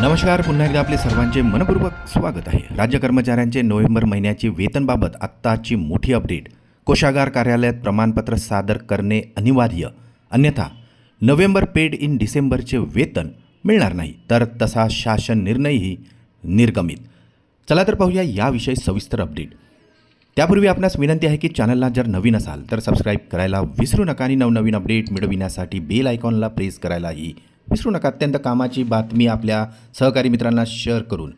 नमस्कार पुन्हा एकदा आपले सर्वांचे मनपूर्वक स्वागत आहे. राज्य कर्मचाऱ्यांचे नोव्हेंबर महिन्याची वेतनबाबत आत्ताची मोठी अपडेट. कोशागार कार्यालयात प्रमाणपत्र सादर करणे अनिवार्य. अन्यथा नोव्हेंबर पेड इन डिसेंबरचे वेतन मिळणार नाही. तर तसा शासन निर्णयही निर्गमित. चला तर पाहूया याविषयी सविस्तर अपडेट. त्यापूर्वी आपणास विनंती आहे की चॅनलला जर नवीन असाल तर सबस्क्राईब करायला विसरू नका आणि नवनवीन अपडेट मिळविण्यासाठी बेल आयकॉनला प्रेस करायलाही विसरू नका अत्यंत कामाची बातमी आपल्या सहकारी मित्रांना शेअर करून.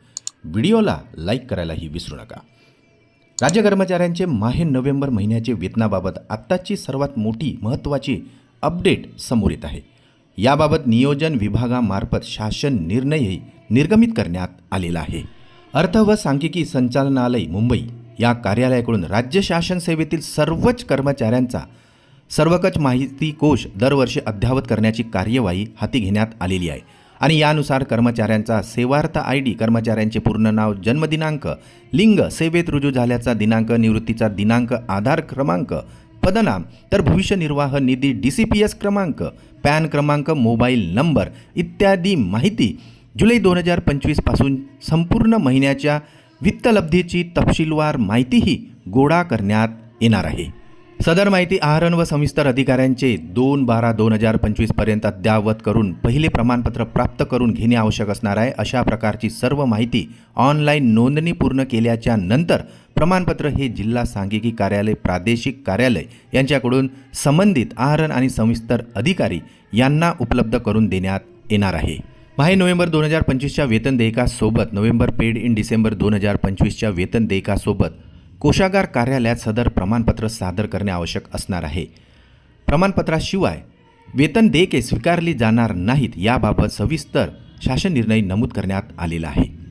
व्हिडिओला लाईक करायलाही विसरू नका. राज्य कर्मचाऱ्यांचे माहे नोव्हेंबर महिन्याचे वेतनाबाबत आत्ताची सर्वात मोठी महत्त्वाची अपडेट समोर येत आहे. याबाबत नियोजन विभागामार्फत शासन निर्णयही निर्गमित करण्यात आलेला आहे. अर्थ व सांख्यिकी संचालनालय मुंबई या कार्यालयाकडून राज्य शासन सेवेतील सर्वच कर्मचाऱ्यांचा सर्वकच माहिती कोश दरवर्षी अद्ययावत करण्याची कार्यवाही हाती घेण्यात आलेली आहे. आणि यानुसार कर्मचाऱ्यांचा सेवार्थ आय डी कर्मचाऱ्यांचे पूर्ण नाव जन्मदिनांक लिंग सेवेत रुजू झाल्याचा दिनांक निवृत्तीचा दिनांक आधार क्रमांक पदनाम तर भविष्य निर्वाह निधी डी सी पी एस क्रमांक पॅन क्रमांक मोबाईल नंबर इत्यादी माहिती जुलै दोन हजार पंचवीसपासून संपूर्ण महिन्याच्या वित्तलब्धीची तपशीलवार माहितीही गोळा करण्यात येणार आहे. सदर माहिती आहरण व सविस्तर अधिकाऱ्यांचे दोन बारा दोन हजार पंचवीसपर्यंत अद्यावत करून पहिले प्रमाणपत्र प्राप्त करून घेणे आवश्यक असणार आहे अशा प्रकारची सर्व माहिती ऑनलाईन नोंदणी पूर्ण केल्याच्यानंतर प्रमाणपत्र हे जिल्हा सांघिकी कार्यालय प्रादेशिक कार्यालय यांच्याकडून संबंधित आहरण आणि सविस्तर अधिकारी यांना उपलब्ध करून देण्यात येणार आहे. माहे नोव्हेंबर दोन हजार पंचवीसच्या वेतन देयकासोबत नोव्हेंबर पेड इन डिसेंबर दोन हजार पंचवीसच्या वेतन देयकासोबत कोषागार कार्यालयात सदर प्रमाणपत्र सादर करणे आवश्यक असणार आहे. प्रमाणपत्राशिवाय वेतन देयके स्वीकारली जाणार नाहीत याबाबत सविस्तर शासन निर्णय नमूद करण्यात आलेला आहे.